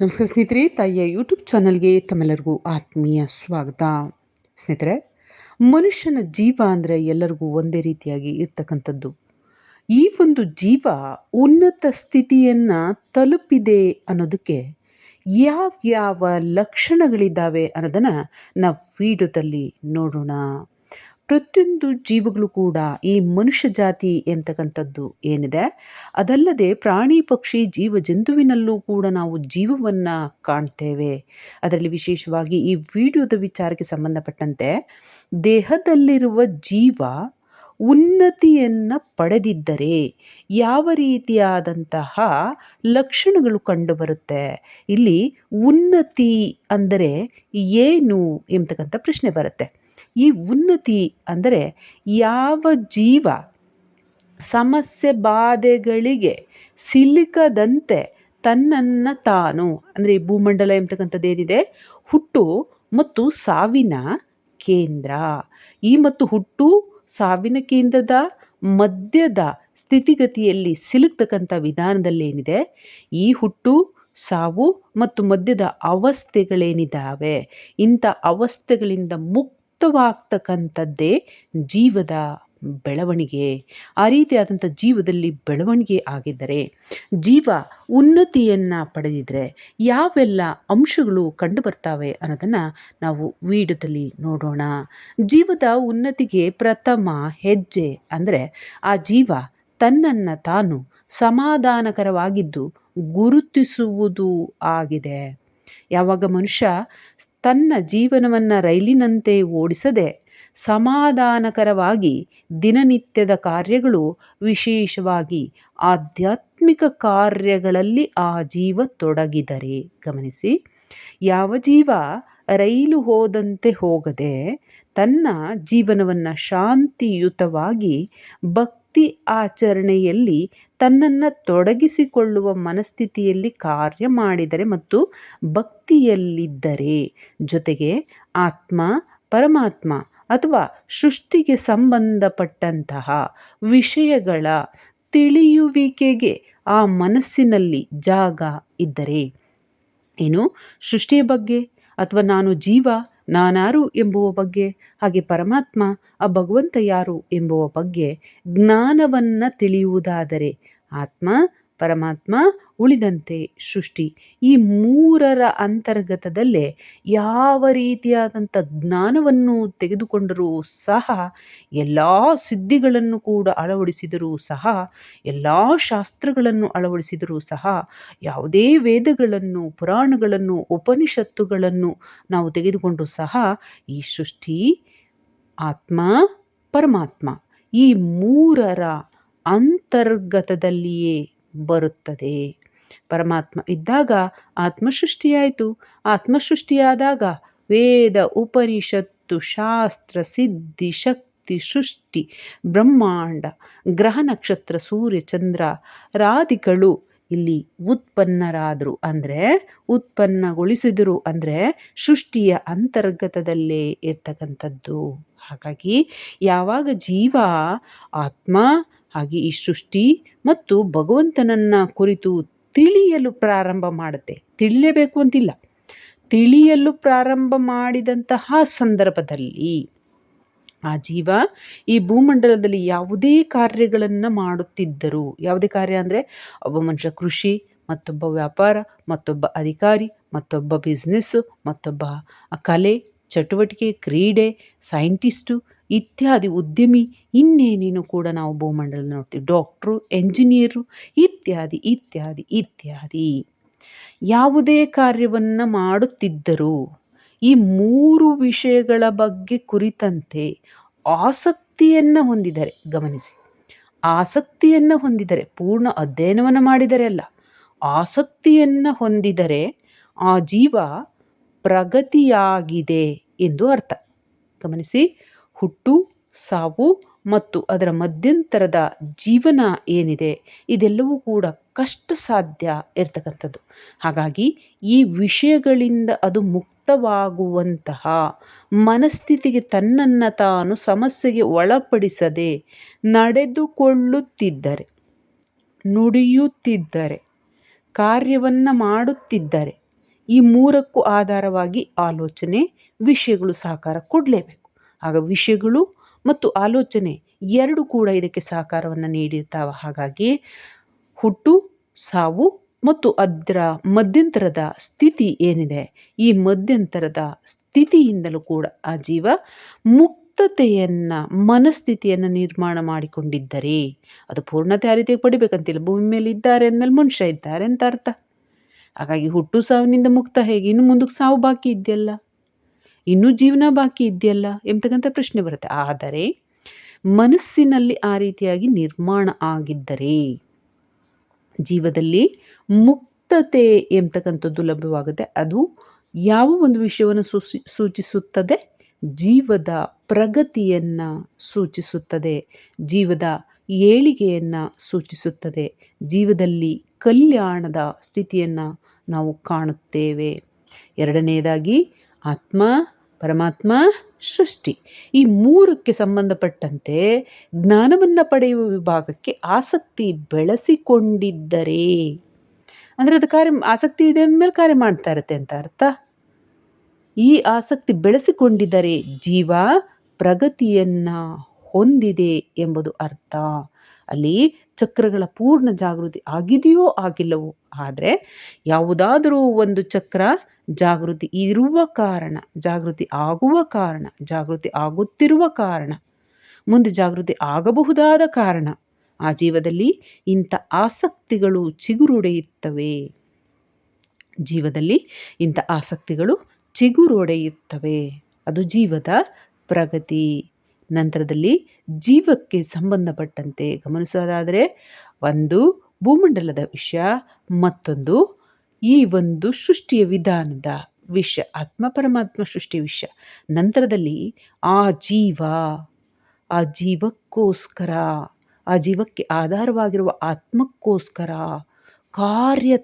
ನಮಸ್ಕಾರ ಸ್ನೇಹಿತರೆ, ತಾಯಿಯ ಯೂಟ್ಯೂಬ್ ಚಾನಲ್ಗೆ ತಮ್ಮೆಲ್ಲರಿಗೂ ಆತ್ಮೀಯ ಸ್ವಾಗತ. ಸ್ನೇಹಿತರೆ, ಮನುಷ್ಯನ ಜೀವ ಅಂದರೆ ಎಲ್ಲರಿಗೂ ಒಂದೇ ರೀತಿಯಾಗಿ ಇರ್ತಕ್ಕಂಥದ್ದು. ಈ ಒಂದು ಜೀವ ಉನ್ನತ ಸ್ಥಿತಿಯನ್ನು ತಲುಪಿದೆ ಅನ್ನೋದಕ್ಕೆ ಯಾವ್ಯಾವ ಲಕ್ಷಣಗಳಿದ್ದಾವೆ ಅನ್ನೋದನ್ನು ನಾವು ವಿಡಿಯೋದಲ್ಲಿ ನೋಡೋಣ. ಪ್ರತಿಯೊಂದು ಜೀವಗಳು ಕೂಡ ಈ ಮನುಷ್ಯ ಜಾತಿ ಎಂತಕ್ಕಂಥದ್ದು ಏನಿದೆ, ಅದಲ್ಲದೆ ಪ್ರಾಣಿ, ಪಕ್ಷಿ, ಜೀವ ಜಂತುವಿನಲ್ಲೂ ಕೂಡ ನಾವು ಜೀವವನ್ನು ಕಾಣ್ತೇವೆ. ಅದರಲ್ಲಿ ವಿಶೇಷವಾಗಿ ಈ ವಿಡಿಯೋದ ವಿಚಾರಕ್ಕೆ ಸಂಬಂಧಪಟ್ಟಂತೆ ದೇಹದಲ್ಲಿರುವ ಜೀವ ಉನ್ನತಿಯನ್ನು ಪಡೆದಿದ್ದರೆ ಯಾವ ರೀತಿಯಾದಂತಹ ಲಕ್ಷಣಗಳು ಕಂಡುಬರುತ್ತೆ? ಇಲ್ಲಿ ಉನ್ನತಿ ಅಂದರೆ ಏನು ಎಂಬತಕ್ಕಂಥ ಪ್ರಶ್ನೆ ಬರುತ್ತೆ. ಈ ಉನ್ನತಿ ಅಂದರೆ ಯಾವ ಜೀವ ಸಮಸ್ಯೆ ಬಾಧೆಗಳಿಗೆ ಸಿಲುಕದಂತೆ ತನ್ನನ್ನು ತಾನು, ಅಂದರೆ ಈ ಭೂಮಂಡಲ ಎಂಬತಕ್ಕಂಥದ್ದು ಏನಿದೆ? ಹುಟ್ಟು ಮತ್ತು ಸಾವಿನ ಕೇಂದ್ರ. ಈ ಮತ್ತು ಹುಟ್ಟು, ಸಾವಿನ ಕೇಂದ್ರದ ಮಧ್ಯದ ಸ್ಥಿತಿಗತಿಯಲ್ಲಿ ಸಿಲುಕ್ತಕ್ಕಂಥ ವಿಧಾನದಲ್ಲೇನಿದೆ ಈ ಹುಟ್ಟು, ಸಾವು ಮತ್ತು ಮಧ್ಯದ ಅವಸ್ಥೆಗಳೇನಿದ್ದಾವೆ? ಇಂಥ ಅವಸ್ಥೆಗಳಿಂದ ಮುಕ್ತವಾಗ್ತಕ್ಕಂಥದ್ದೇ ಜೀವದ ಬೆಳವಣಿಗೆ. ಆ ರೀತಿಯಾದಂಥ ಜೀವದಲ್ಲಿ ಬೆಳವಣಿಗೆ ಆಗಿದ್ದರೆ, ಜೀವ ಉನ್ನತಿಯನ್ನು ಪಡೆದಿದ್ದರೆ ಯಾವೆಲ್ಲ ಅಂಶಗಳು ಕಂಡು ಬರ್ತಾವೆ ಅನ್ನೋದನ್ನು ನಾವು ವಿಡಿಯೋದಲ್ಲಿ ನೋಡೋಣ. ಜೀವದ ಉನ್ನತಿಗೆ ಪ್ರಥಮ ಹೆಜ್ಜೆ ಅಂದರೆ ಆ ಜೀವ ತನ್ನನ್ನು ತಾನು ಸಮಾಧಾನಕರವಾಗಿದ್ದು ಗುರುತಿಸುವುದು ಆಗಿದೆ. ಯಾವಾಗ ಮನುಷ್ಯ ತನ್ನ ಜೀವನವನ್ನು ರೈಲಿನಂತೆ ಓಡಿಸದೆ ಸಮಾಧಾನಕರವಾಗಿ ದಿನನಿತ್ಯದ ಕಾರ್ಯಗಳು ವಿಶೇಷವಾಗಿ ಆಧ್ಯಾತ್ಮಿಕ ಕಾರ್ಯಗಳಲ್ಲಿ ಆ ಜೀವ ತೊಡಗಿದರೆ. ಗಮನಿಸಿ, ಯಾವ ಜೀವ ರೈಲು ಹೋದಂತೆ ಹೋಗದೆ ತನ್ನ ಜೀವನವನ್ನು ಶಾಂತಿಯುತವಾಗಿ ಭಕ್ತಿ ಆಚರಣೆಯಲ್ಲಿ ತನ್ನನ್ನು ತೊಡಗಿಸಿಕೊಳ್ಳುವ ಮನಸ್ಥಿತಿಯಲ್ಲಿ ಕಾರ್ಯ ಮಾಡಿದರೆ ಮತ್ತು ಭಕ್ತಿಯಲ್ಲಿದ್ದರೆ ಜೊತೆಗೆ ಆತ್ಮ, ಪರಮಾತ್ಮ ಅಥವಾ ಸೃಷ್ಟಿಗೆ ಸಂಬಂಧಪಟ್ಟಂತಹ ವಿಷಯಗಳ ತಿಳಿಯುವಿಕೆಗೆ ಆ ಮನಸ್ಸಿನಲ್ಲಿ ಜಾಗ ಇದ್ದರೆ, ಏನು ಸೃಷ್ಟಿಯ ಬಗ್ಗೆ ಅಥವಾ ನಾನು ಜೀವ ನಾನಾರು ಎಂಬುವ ಬಗ್ಗೆ ಹಾಗೆ ಪರಮಾತ್ಮ ಆ ಭಗವಂತ ಯಾರು ಎಂಬುವ ಬಗ್ಗೆ ಜ್ಞಾನವನ್ನು ತಿಳಿಯುವುದಾದರೆ ಆತ್ಮ ಪರಮಾತ್ಮ ಉಳಿದಂತೆ ಸೃಷ್ಟಿ. ಈ ಮೂರರ ಅಂತರ್ಗತದಲ್ಲೇ ಯಾವ ರೀತಿಯಾದಂಥ ಜ್ಞಾನವನ್ನು ತೆಗೆದುಕೊಂಡರೂ ಸಹ, ಎಲ್ಲ ಸಿದ್ಧಿಗಳನ್ನು ಕೂಡ ಅಳವಡಿಸಿದರೂ ಸಹ, ಎಲ್ಲ ಶಾಸ್ತ್ರಗಳನ್ನು ಅಳವಡಿಸಿದರೂ ಸಹ, ಯಾವುದೇ ವೇದಗಳನ್ನು, ಪುರಾಣಗಳನ್ನು, ಉಪನಿಷತ್ತುಗಳನ್ನು ನಾವು ತೆಗೆದುಕೊಂಡರೂ ಸಹ ಈ ಸೃಷ್ಟಿ ಆತ್ಮ, ಪರಮಾತ್ಮ. ಈ ಮೂರರ ಅಂತರ್ಗತದಲ್ಲಿಯೇ ಬರುತ್ತದೆ. ಪರಮಾತ್ಮ ಇದ್ದಾಗ ಆತ್ಮಸೃಷ್ಟಿಯಾಯಿತು. ಆತ್ಮಸೃಷ್ಟಿಯಾದಾಗ ವೇದ, ಉಪನಿಷತ್ತು, ಶಾಸ್ತ್ರ, ಸಿದ್ಧಿ, ಶಕ್ತಿ, ಸೃಷ್ಟಿ, ಬ್ರಹ್ಮಾಂಡ, ಗ್ರಹ ನಕ್ಷತ್ರ, ಸೂರ್ಯ, ಚಂದ್ರ ರಾದಿಗಳು ಇಲ್ಲಿ ಉತ್ಪನ್ನರಾದರು. ಅಂದರೆ ಉತ್ಪನ್ನಗೊಳಿಸಿದರು. ಅಂದರೆ ಸೃಷ್ಟಿಯ ಅಂತರ್ಗತದಲ್ಲೇ ಇರ್ತಕ್ಕಂಥದ್ದು. ಹಾಗಾಗಿ ಯಾವಾಗ ಜೀವ ಆತ್ಮ ಹಾಗೆ ಈ ಸೃಷ್ಟಿ ಮತ್ತು ಭಗವಂತನನ್ನು ಕುರಿತು ತಿಳಿಯಲು ಪ್ರಾರಂಭ ಮಾಡುತ್ತೆ. ತಿಳಿಯಬೇಕು ಅಂತಿಲ್ಲ. ತಿಳಿಯಲು ಪ್ರಾರಂಭ ಮಾಡಿದಂತಹ ಸಂದರ್ಭದಲ್ಲಿ ಆ ಜೀವ ಈ ಭೂಮಂಡಲದಲ್ಲಿ ಯಾವುದೇ ಕಾರ್ಯಗಳನ್ನು ಮಾಡುತ್ತಿದ್ದರು, ಯಾವುದೇ ಕಾರ್ಯ ಅಂದರೆ ಒಬ್ಬ ಮನುಷ್ಯ ಕೃಷಿ, ಮತ್ತೊಬ್ಬ ವ್ಯಾಪಾರ, ಮತ್ತೊಬ್ಬ ಅಧಿಕಾರಿ, ಮತ್ತೊಬ್ಬ ಬಿಸ್ನೆಸ್ಸು ಮತ್ತೊಬ್ಬ ಕಲೆ, ಚಟುವಟಿಕೆ, ಕ್ರೀಡೆ ಸೈಂಟಿಸ್ಟು ಇತ್ಯಾದಿ ಉದ್ಯಮಿ ಇನ್ನೇನೇನು ಕೂಡ ನಾವು ಭೂಮಂಡಲ ನೋಡ್ತೀವಿ. ಡಾಕ್ಟ್ರು, ಎಂಜಿನಿಯರು, ಇತ್ಯಾದಿ ಇತ್ಯಾದಿ ಇತ್ಯಾದಿ. ಯಾವುದೇ ಕಾರ್ಯವನ್ನು ಮಾಡುತ್ತಿದ್ದರೂ ಈ ಮೂರು ವಿಷಯಗಳ ಬಗ್ಗೆ ಕುರಿತಂತೆ ಆಸಕ್ತಿಯನ್ನು ಹೊಂದಿದರೆ, ಗಮನಿಸಿ. ಆಸಕ್ತಿಯನ್ನು ಹೊಂದಿದರೆ, ಪೂರ್ಣ ಅಧ್ಯಯನವನ್ನು ಮಾಡಿದರೆ ಅಲ್ಲ. ಆಸಕ್ತಿಯನ್ನು ಹೊಂದಿದರೆ ಆ ಜೀವ ಪ್ರಗತಿಯಾಗಿದೆ ಎಂದು ಅರ್ಥ. ಗಮನಿಸಿ ಹುಟ್ಟು, ಸಾವು ಮತ್ತು ಅದರ ಮಧ್ಯಂತರದ ಜೀವನ ಏನಿದೆ, ಇದೆಲ್ಲವೂ ಕೂಡ ಕಷ್ಟ ಸಾಧ್ಯ ಇರ್ತಕ್ಕಂಥದ್ದು. ಹಾಗಾಗಿ ಈ ವಿಷಯಗಳಿಂದ ಅದು ಮುಕ್ತವಾಗುವಂತಹ ಮನಸ್ಥಿತಿಗೆ ತನ್ನನ್ನು ತಾನು ಸಮಸ್ಯೆಗೆ ಒಳಪಡಿಸದೆ ನಡೆದುಕೊಳ್ಳುತ್ತಿದ್ದರೆ, ನುಡಿಯುತ್ತಿದ್ದರೆ, ಕಾರ್ಯವನ್ನು ಮಾಡುತ್ತಿದ್ದರೆ ಈ ಮೂರಕ್ಕೂ ಆಧಾರವಾಗಿ ಆಲೋಚನೆ, ವಿಷಯಗಳು ಸಹಕಾರ ಕೊಡಲೇಬೇಕು. ಆಗ ವಿಷಯಗಳು ಮತ್ತು ಆಲೋಚನೆ ಎರಡು ಕೂಡ ಇದಕ್ಕೆ ಸಹಕಾರವನ್ನು ನೀಡಿರ್ತಾವೆ. ಹಾಗಾಗಿ ಹುಟ್ಟು, ಸಾವು ಮತ್ತು ಅದರ ಮಧ್ಯಂತರದ ಸ್ಥಿತಿ ಏನಿದೆ, ಈ ಮಧ್ಯಂತರದ ಸ್ಥಿತಿಯಿಂದಲೂ ಕೂಡ ಆ ಜೀವ ಮುಕ್ತತೆಯನ್ನು, ಮನಸ್ಥಿತಿಯನ್ನು ನಿರ್ಮಾಣ ಮಾಡಿಕೊಂಡಿದ್ದರೆ ಅದು ಪೂರ್ಣತೆ ಆ ರೀತಿಯಾಗಿ ಪಡಿಬೇಕಂತಿಲ್ಲ. ಭೂಮಿ ಮೇಲೆ ಇದ್ದಾರೆ ಅಂದಮೇಲೆ ಮನುಷ್ಯ ಇದ್ದಾರೆ ಅಂತ ಅರ್ಥ. ಹಾಗಾಗಿ ಹುಟ್ಟು, ಸಾವಿನಿಂದ ಮುಕ್ತ ಹೇಗೆ? ಇನ್ನು ಮುಂದಕ್ಕೆ ಸಾವು ಬಾಕಿ ಇದೆಯಲ್ಲ. ಇನ್ನೂ ಜೀವನ ಬಾಕಿ ಇದೆಯಲ್ಲ ಎಂಬತಕ್ಕಂಥ ಪ್ರಶ್ನೆ ಬರುತ್ತೆ. ಆದರೆ ಮನಸ್ಸಿನಲ್ಲಿ ಆ ರೀತಿಯಾಗಿ ನಿರ್ಮಾಣ ಆಗಿದ್ದರೆ ಜೀವದಲ್ಲಿ ಮುಕ್ತತೆ ಎಂಬತಕ್ಕಂಥದ್ದು ಲಭ್ಯವಾಗುತ್ತೆ. ಅದು ಯಾವ ಒಂದು ವಿಷಯವನ್ನು ಸೂಚಿ, ಸೂಚಿಸುತ್ತದೆ? ಜೀವದ ಪ್ರಗತಿಯನ್ನು ಸೂಚಿಸುತ್ತದೆ. ಜೀವದ ಏಳಿಗೆಯನ್ನು ಸೂಚಿಸುತ್ತದೆ. ಜೀವದಲ್ಲಿ ಕಲ್ಯಾಣದ ಸ್ಥಿತಿಯನ್ನು ನಾವು ಕಾಣುತ್ತೇವೆ. ಎರಡನೆಯದಾಗಿ ಆತ್ಮ ಪರಮಾತ್ಮ ಸೃಷ್ಟಿ. ಈ ಮೂರಕ್ಕೆ ಸಂಬಂಧಪಟ್ಟಂತೆ ಜ್ಞಾನವನ್ನು ಪಡೆಯುವ ವಿಭಾಗಕ್ಕೆ ಆಸಕ್ತಿ ಬೆಳೆಸಿಕೊಂಡಿದ್ದರೆ. ಅಂದರೆ ಅದು ಕಾರ್ಯ, ಆಸಕ್ತಿ ಇದೆ ಅಂದಮೇಲೆ ಕಾರ್ಯ ಮಾಡ್ತಾ ಇರುತ್ತೆ ಅಂತ ಅರ್ಥ. ಈ ಆಸಕ್ತಿ ಬೆಳೆಸಿಕೊಂಡಿದ್ದರೆ ಜೀವ ಪ್ರಗತಿಯನ್ನು ಹೊಂದಿದೆ ಎಂಬುದು ಅರ್ಥ. ಅಲ್ಲಿ ಚಕ್ರಗಳ ಪೂರ್ಣ ಜಾಗೃತಿ ಆಗಿದೆಯೋ ಆಗಿಲ್ಲವೋ. ಆದರೆ ಯಾವುದಾದರೂ ಒಂದು ಚಕ್ರ ಜಾಗೃತಿ ಇರುವ ಕಾರಣ, ಜಾಗೃತಿ ಆಗುವ ಕಾರಣ, ಜಾಗೃತಿ ಆಗುತ್ತಿರುವ ಕಾರಣ, ಮುಂದೆ ಜಾಗೃತಿ ಆಗಬಹುದಾದ ಕಾರಣ, ಆ ಜೀವದಲ್ಲಿ ಇಂಥ ಆಸಕ್ತಿಗಳು ಚಿಗುರೊಡೆಯುತ್ತವೆ. ಜೀವದಲ್ಲಿ ಇಂಥ ಆಸಕ್ತಿಗಳು ಚಿಗುರೊಡೆಯುತ್ತವೆ. ಅದು ಜೀವದ ಪ್ರಗತಿ. ನಂತರದಲ್ಲಿ ಜೀವಕ್ಕೆ ಸಂಬಂಧಪಟ್ಟಂತೆ ಗಮನಿಸೋದಾದರೆ, ಒಂದು ಭೂಮಂಡಲದ ವಿಷಯ, ಮತ್ತೊಂದು ಈ ಒಂದು ಸೃಷ್ಟಿಯ ವಿಧಾನದ ವಿಷಯ ಆತ್ಮ ಪರಮಾತ್ಮ ಸೃಷ್ಟಿ ವಿಷಯ ನಂತರದಲ್ಲಿ ಆ ಜೀವ, ಆ ಜೀವಕ್ಕೋಸ್ಕರ, ಆ ಜೀವಕ್ಕೆ ಆಧಾರವಾಗಿರುವ ಆತ್ಮಕ್ಕೋಸ್ಕರ ಕಾರ್ಯತತ್ಪರವಾದರೆ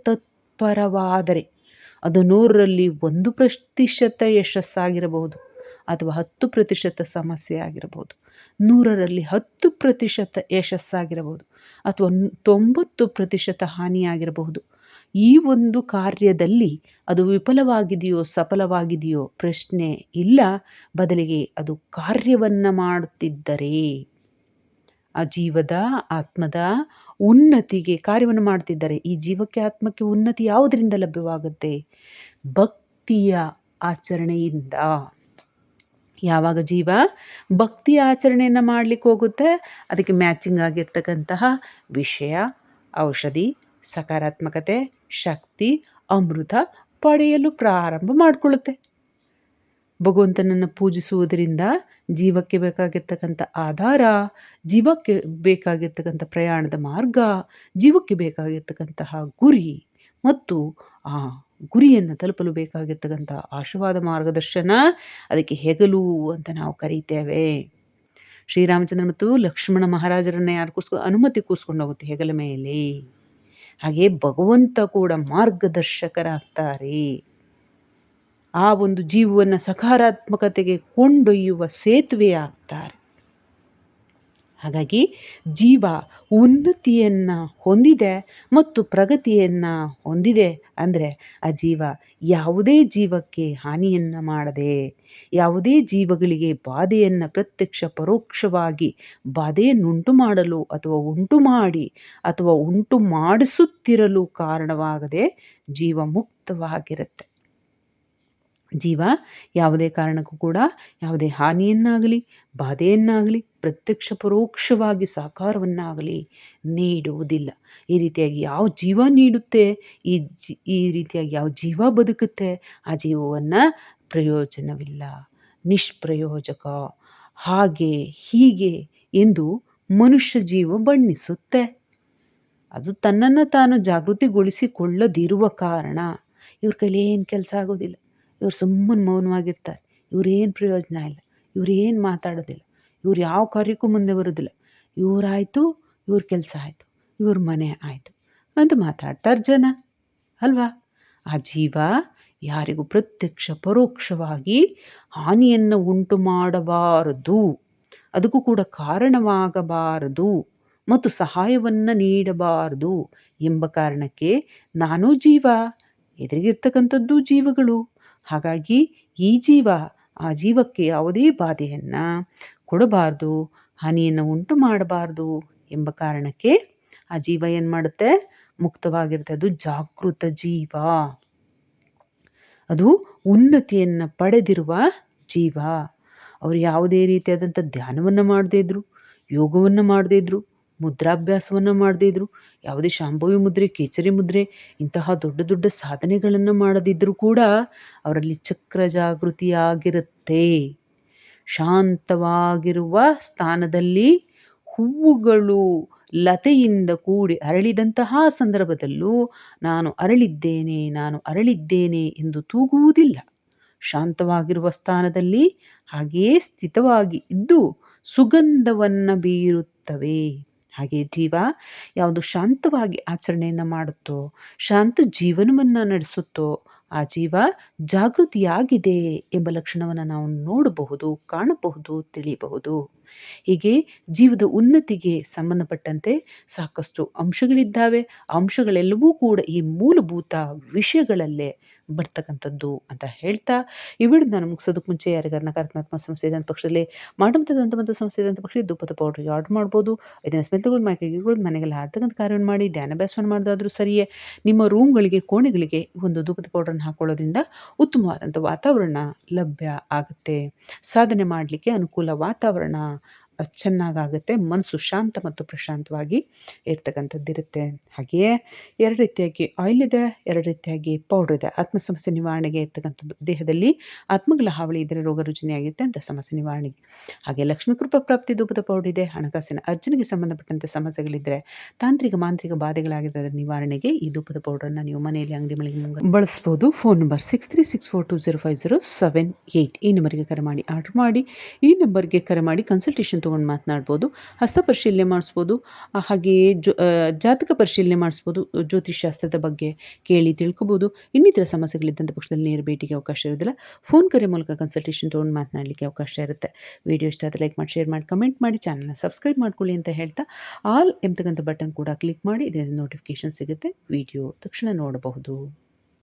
ಅದು ನೂರರಲ್ಲಿ ಒಂದು ಪ್ರತಿಶತ ಯಶಸ್ಸಾಗಿರಬಹುದು. ಅಥವಾ ಹತ್ತು ಪ್ರತಿಶತ ಸಮಸ್ಯೆ ಆಗಿರಬಹುದು ನೂರರಲ್ಲಿ ಹತ್ತು ಪ್ರತಿಶತ ಯಶಸ್ಸಾಗಿರಬಹುದು ಅಥವಾ ತೊಂಬತ್ತು ಪ್ರತಿಶತ ಹಾನಿಯಾಗಿರಬಹುದು. ಈ ಒಂದು ಕಾರ್ಯದಲ್ಲಿ ಅದು ವಿಫಲವಾಗಿದೆಯೋ ಸಫಲವಾಗಿದೆಯೋ ಪ್ರಶ್ನೆ ಇಲ್ಲ. ಬದಲಿಗೆ ಅದು ಕಾರ್ಯವನ್ನು ಮಾಡುತ್ತಿದ್ದರೆ ಆ ಜೀವದ, ಆತ್ಮದ ಉನ್ನತಿಗೆ ಕಾರ್ಯವನ್ನು ಮಾಡ್ತಿದ್ದಾರೆ ಈ ಜೀವಕ್ಕೆ ಆತ್ಮಕ್ಕೆ ಉನ್ನತಿ ಯಾವುದರಿಂದ ಲಭ್ಯವಾಗುತ್ತೆ? ಭಕ್ತಿಯ ಆಚರಣೆಯಿಂದ. ಯಾವಾಗ ಜೀವ ಭಕ್ತಿ ಆಚರಣೆಯನ್ನು ಮಾಡಲಿಕ್ಕೆ ಹೋಗುತ್ತೆ. ಅದಕ್ಕೆ ಮ್ಯಾಚಿಂಗ್ ಆಗಿರ್ತಕ್ಕಂತಹ ವಿಷಯ, ಔಷಧಿ, ಸಕಾರಾತ್ಮಕತೆ, ಶಕ್ತಿ, ಅಮೃತ ಪಡೆಯಲು ಪ್ರಾರಂಭ ಮಾಡಿಕೊಳ್ಳುತ್ತೆ. ಭಗವಂತನನ್ನು ಪೂಜಿಸುವುದರಿಂದ ಜೀವಕ್ಕೆ ಬೇಕಾಗಿರ್ತಕ್ಕಂಥ ಆಧಾರ, ಜೀವಕ್ಕೆ ಬೇಕಾಗಿರ್ತಕ್ಕಂಥ ಪ್ರಯಾಣದ ಮಾರ್ಗ, ಜೀವಕ್ಕೆ ಬೇಕಾಗಿರ್ತಕ್ಕಂತಹ ಗುರಿ ಮತ್ತು ಆ ಗುರಿಯನ್ನು ತಲುಪಲು ಬೇಕಾಗಿರ್ತಕ್ಕಂಥ ಆಶೀರ್ವಾದ ಮಾರ್ಗದರ್ಶನ ಅದಕ್ಕೆ ಹೆಗಲು ಅಂತ ನಾವು ಕರೀತೇವೆ. ಶ್ರೀರಾಮಚಂದ್ರ ಮತ್ತು ಲಕ್ಷ್ಮಣ ಮಹಾರಾಜರನ್ನ ಯಾರು ಕೂರಿಸ್ಕೊ, ಅನುಮತಿ ಕೂರಿಸ್ಕೊಂಡು ಹೋಗುತ್ತೆ ಹೆಗಲ ಮೇಲೆ. ಹಾಗೆ ಭಗವಂತ ಕೂಡ ಮಾರ್ಗದರ್ಶಕರಾಗ್ತಾರೆ. ಆ ಒಂದು ಜೀವವನ್ನು ಸಕಾರಾತ್ಮಕತೆಗೆ ಕೊಂಡೊಯ್ಯುವ ಸೇತುವೆ ಆಗ್ತಾರೆ ಹಾಗಾಗಿ ಜೀವ ಉನ್ನತಿಯನ್ನು ಹೊಂದಿದೆ ಮತ್ತು ಪ್ರಗತಿಯನ್ನು ಹೊಂದಿದೆ ಅಂದರೆ ಆ ಜೀವ ಯಾವುದೇ ಜೀವಕ್ಕೆ ಹಾನಿಯನ್ನು ಮಾಡದೆ, ಯಾವುದೇ ಜೀವಗಳಿಗೆ ಬಾಧೆಯನ್ನು ಪ್ರತ್ಯಕ್ಷ ಪರೋಕ್ಷವಾಗಿ ಬಾಧೆಯನ್ನುಂಟು ಮಾಡಲು ಅಥವಾ ಉಂಟು ಮಾಡಿ ಅಥವಾ ಉಂಟು ಮಾಡಿಸುತ್ತಿರಲು ಕಾರಣವಾಗದೆ ಜೀವ ಮುಕ್ತವಾಗಿರುತ್ತೆ. ಜೀವ ಯಾವುದೇ ಕಾರಣಕ್ಕೂ ಕೂಡ ಯಾವುದೇ ಹಾನಿಯನ್ನಾಗಲಿ, ಬಾಧೆಯನ್ನಾಗಲಿ, ಪ್ರತ್ಯಕ್ಷ ಪರೋಕ್ಷವಾಗಿ ಸಹಕಾರವನ್ನಾಗಲಿ ನೀಡುವುದಿಲ್ಲ. ಈ ರೀತಿಯಾಗಿ ಯಾವ ಜೀವ ನೀಡುತ್ತೆ, ಈ ಜಿ, ಈ ರೀತಿಯಾಗಿ ಯಾವ ಜೀವ ಬದುಕುತ್ತೆ, ಆ ಜೀವವನ್ನು ಪ್ರಯೋಜನವಿಲ್ಲ, ನಿಷ್ಪ್ರಯೋಜಕ, ಹಾಗೆ, ಹೀಗೆ ಎಂದು ಮನುಷ್ಯ ಜೀವ ಬಣ್ಣಿಸುತ್ತೆ. ಅದು ತನ್ನನ್ನು ತಾನು ಜಾಗೃತಿಗೊಳಿಸಿಕೊಳ್ಳದಿರುವ ಕಾರಣ. ಇವ್ರ ಕೈಲಿ ಏನು ಕೆಲಸ ಆಗೋದಿಲ್ಲ. ಇವ್ರು ಸುಮ್ಮನೆ ಮೌನವಾಗಿರ್ತಾರೆ. ಇವ್ರೇನು ಪ್ರಯೋಜನ ಇಲ್ಲ. ಇವ್ರೇನು ಮಾತಾಡೋದಿಲ್ಲ. ಇವ್ರು ಯಾವ ಕಾರ್ಯಕ್ಕೂ ಮುಂದೆ ಬರೋದಿಲ್ಲ. ಇವರಾಯಿತು ಇವ್ರ ಕೆಲಸ ಆಯಿತು, ಇವ್ರ ಮನೆ ಆಯಿತು ಅಂತ ಮಾತಾಡ್ತಾರೆ ಜನ, ಅಲ್ವಾ? ಆ ಜೀವ ಯಾರಿಗೂ ಪ್ರತ್ಯಕ್ಷ ಪರೋಕ್ಷವಾಗಿ ಹಾನಿಯನ್ನು ಉಂಟು ಮಾಡಬಾರದು. ಅದಕ್ಕೂ ಕೂಡ ಕಾರಣವಾಗಬಾರದು ಮತ್ತು ಸಹಾಯವನ್ನು ನೀಡಬಾರದು ಎಂಬ ಕಾರಣಕ್ಕೆ ನಾನು ಜೀವ, ಎದುರಿಗಿರ್ತಕ್ಕಂಥದ್ದು ಜೀವಗಳು. ಹಾಗಾಗಿ ಈ ಜೀವ, ಆ ಜೀವಕ್ಕೆ ಯಾವುದೇ ಬಾಧೆಯನ್ನು ಕೊಡಬಾರ್ದು, ಹಾನಿಯನ್ನು ಉಂಟು ಮಾಡಬಾರ್ದು ಎಂಬ ಕಾರಣಕ್ಕೆ ಆ ಜೀವ ಏನು ಮಾಡುತ್ತೆ? ಮುಕ್ತವಾಗಿರುತ್ತೆ. ಅದು ಜಾಗೃತ ಜೀವ. ಅದು ಉನ್ನತಿಯನ್ನು ಪಡೆದಿರುವ ಜೀವ. ಅವರು ಯಾವುದೇ ರೀತಿಯಾದಂಥ ಧ್ಯಾನವನ್ನು ಮಾಡದೇ ಇದ್ದರು ಯೋಗವನ್ನು ಮಾಡದೇ ಇದ್ದರು ಮುದ್ರಾಭ್ಯಾಸವನ್ನು ಮಾಡದೇ ಇದ್ದರು ಯಾವುದೇ ಶಾಂಭವಿ ಮುದ್ರೆ, ಕೇಚರಿ ಮುದ್ರೆ, ಇಂತಹ ದೊಡ್ಡ ದೊಡ್ಡ ಸಾಧನೆಗಳನ್ನು ಮಾಡದಿದ್ದರೂ ಕೂಡ ಅವರಲ್ಲಿ ಚಕ್ರ ಜಾಗೃತಿಯಾಗಿರುತ್ತೆ. ಶಾಂತವಾಗಿರುವ ಸ್ಥಾನದಲ್ಲಿ ಹೂವುಗಳು ಲತೆಯಿಂದ ಕೂಡಿ ಅರಳಿದಂತಹ ಸಂದರ್ಭದಲ್ಲೂ ನಾನು ಅರಳಿದ್ದೇನೆ ನಾನು ಅರಳಿದ್ದೇನೆ ಎಂದು ತೂಗುವುದಿಲ್ಲ. ಶಾಂತವಾಗಿರುವ ಸ್ಥಾನದಲ್ಲಿ ಹಾಗೆಯೇ ಸ್ಥಿತವಾಗಿ ಇದ್ದು ಸುಗಂಧವನ್ನು ಬೀರುತ್ತವೆ. ಹಾಗೆ ಜೀವ ಯಾವುದು ಶಾಂತವಾಗಿ ಆಚರಣೆಯನ್ನು ಮಾಡುತ್ತೋ ಶಾಂತ ಜೀವನವನ್ನು ನಡೆಸುತ್ತೋ ಆ ಜೀವ ಜಾಗೃತಿಯಾಗಿದೆ ಎಂಬ ಲಕ್ಷಣವನ್ನು ನಾವು ನೋಡಬಹುದು, ಕಾಣಬಹುದು, ತಿಳಿಯಬಹುದು. ಹೀಗೆ ಜೀವದ ಉನ್ನತಿಗೆ ಸಂಬಂಧಪಟ್ಟಂತೆ ಸಾಕಷ್ಟು ಅಂಶಗಳಿದ್ದಾವೆ. ಅಂಶಗಳೆಲ್ಲವೂ ಕೂಡ ಈ ಮೂಲಭೂತ ವಿಷಯಗಳಲ್ಲೇ ಬರ್ತಕ್ಕಂಥದ್ದು ಅಂತ ಹೇಳ್ತಾ, ಈ ವಿಡಿಯೋ ನಾನು ಮುಗಿಸೋದಕ್ಕೆ ಮುಂಚೆ ಯಾರಿಗಾರ ನಕಾರಾತ್ಮಕ ಸಮಸ್ಯೆ ಇದ್ದಂಥ ಪಕ್ಷದಲ್ಲಿ ಮಾಡುವಂಥದ್ದು ಸಮಸ್ಯೆ ಇದ್ದಂಥ ಪಕ್ಷದಲ್ಲಿ ದುಪ್ಪದ ಪೌಡ್ರಿಗೆ ಆರ್ಡರ್ ಮಾಡ್ಬೋದು. ಇದನ್ನು ಸ್ಮೆಲ್ ಮೈಕೈಗಳು ಮನೆಗೆಲ್ಲ ಹಾಡ್ತಕ್ಕಂಥ ಕಾರ್ಯವನ್ನು ಮಾಡಿ ಧ್ಯಾನಾಭ್ಯಾಸವನ್ನು ಮಾಡೋದಾದರೂ ಸರಿಯೇ. ನಿಮ್ಮ ರೂಮ್ಗಳಿಗೆ ಕೋಣೆಗಳಿಗೆ ಒಂದು ಧೂಪದ ಪೌಡ್ರನ್ನು ಹಾಕೊಳ್ಳೋದ್ರಿಂದ ಉತ್ತಮವಾದಂಥ ವಾತಾವರಣ ಲಭ್ಯ ಆಗುತ್ತೆ. ಸಾಧನೆ ಮಾಡಲಿಕ್ಕೆ ಅನುಕೂಲ ವಾತಾವರಣ ಚೆನ್ನಾಗಾಗುತ್ತೆ ಮನಸ್ಸು ಶಾಂತ ಮತ್ತು ಪ್ರಶಾಂತವಾಗಿ ಇರ್ತಕ್ಕಂಥದ್ದಿರುತ್ತೆ. ಹಾಗೆಯೇ ಎರಡು ರೀತಿಯಾಗಿ ಆಯಿಲ್ ಇದೆ, ಎರಡು ರೀತಿಯಾಗಿ ಪೌಡ್ರ್ ಇದೆ. ಆತ್ಮ ಸಮಸ್ಯೆ ನಿವಾರಣೆಗೆ ಇರ್ತಕ್ಕಂಥದ್ದು ದೇಹದಲ್ಲಿ ಆತ್ಮಗಳ ಹಾವಳಿ ಇದ್ದರೆ ರೋಗ ರುಜಿನಿಯಾಗಿರುತ್ತೆ ಅಂತ ಸಮಸ್ಯೆ ನಿವಾರಣೆಗೆ ಹಾಗೆ ಲಕ್ಷ್ಮೀ ಕೃಪಾ ಪ್ರಾಪ್ತಿ ಧೂಪದ ಪೌಡ್ರ್ ಇದೆ, ಹಣಕಾಸಿನ ಅರ್ಜುನಿಗೆ ಸಂಬಂಧಪಟ್ಟಂಥ ಸಮಸ್ಯೆಗಳಿದ್ದರೆ ತಾಂತ್ರಿಕ ಮಾಂತ್ರಿಕ ಬಾಧೆಗಳಾಗಿದ್ದರೆ ಅದರ ನಿವಾರಣೆಗೆ ಈ ಧೂಪದ ಪೌಡ್ರನ್ನು ನೀವು ಮನೆಯಲ್ಲಿ ಅಂಗಡಿ ಮಳಿಗೆ ಬಳಸ್ಬೋದು. Phone number six three six four two zero five zero seven eight ಈ ನಂಬರ್ಗೆ ಕರೆ ಮಾಡಿ ಆರ್ಡರ್ ಮಾಡಿ, ಈ ನಂಬರ್ಗೆ ಕರೆ ಮಾಡಿ ಕನ್ಸಲ್ಟೇಷನ್ ತೊಗೊಂಡು ಮಾತನಾಡ್ಬೋದು, ಹಸ್ತ ಪರಿಶೀಲನೆ ಮಾಡಿಸ್ಬೋದು ಹಾಗೆಯೇ ಜೊ ಜಾತಕ ಪರಿಶೀಲನೆ ಮಾಡಿಸ್ಬೋದು ಜ್ಯೋತಿಷಾಸ್ತ್ರದ ಬಗ್ಗೆ ಕೇಳಿ ತಿಳ್ಕೊಬೋದು. ಇನ್ನಿತರ ಸಮಸ್ಯೆಗಳಿದ್ದಂಥ ಪಕ್ಷದಲ್ಲಿ ನೇರ ಭೇಟಿಗೆ ಅವಕಾಶ ಇರೋದಿಲ್ಲ. ಫೋನ್ ಕರೆ ಮೂಲಕ ಕನ್ಸಲ್ಟೇಷನ್ ತೊಗೊಂಡು ಮಾತನಾಡಲಿಕ್ಕೆ ಅವಕಾಶ ಇರುತ್ತೆ. ವಿಡಿಯೋ ಇಷ್ಟ ಆದರೆ ಲೈಕ್ ಮಾಡಿ, ಶೇರ್ ಮಾಡಿ, ಕಮೆಂಟ್ ಮಾಡಿ ಚಾನಲ್ನ ಸಬ್ಸ್ಕ್ರೈಬ್ ಮಾಡ್ಕೊಳ್ಳಿ ಅಂತ ಹೇಳ್ತಾ, ಆಲ್ ಎಂಬತಕ್ಕಂಥ ಬಟನ್ ಕೂಡ ಕ್ಲಿಕ್ ಮಾಡಿ ಇದರಿಂದ ನೋಟಿಫಿಕೇಷನ್ ಸಿಗುತ್ತೆ. ವಿಡಿಯೋ ತಕ್ಷಣ ನೋಡಬಹುದು.